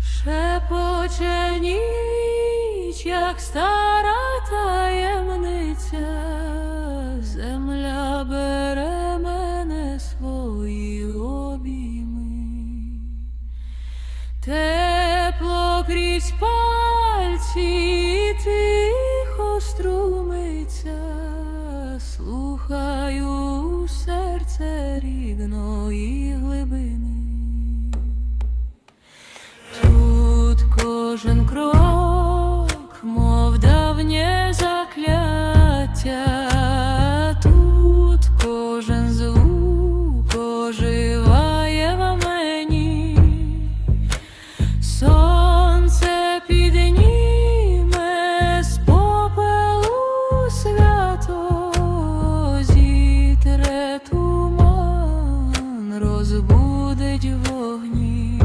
Шепоче ніч, як стара таємниця. слухаю у серце рідної глибини, тут кожен крок. позбудить вогні,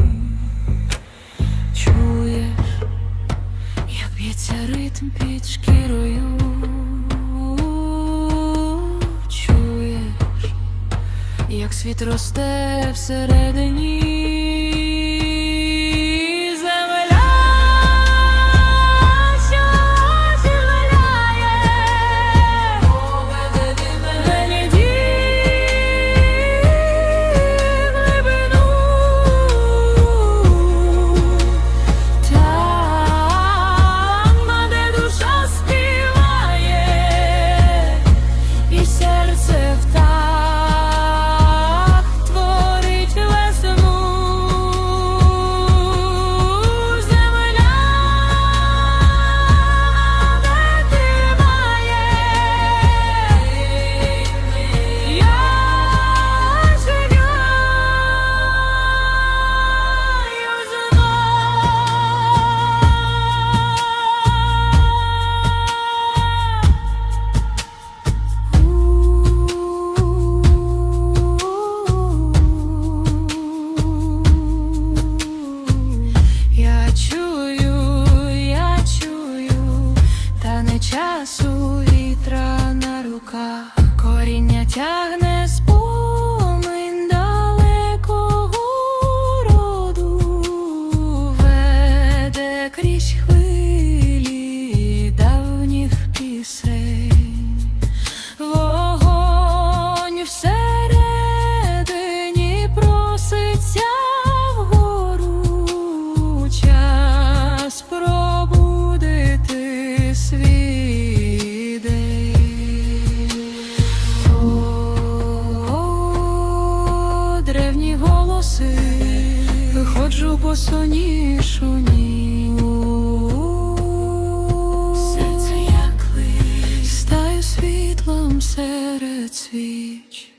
чуєш, як б'ється ритм під шкірою, чуєш, як світ росте всередині. руках коріння тягне з Ходжу по сонішу Серце як лист Стаю світлом серед свіч.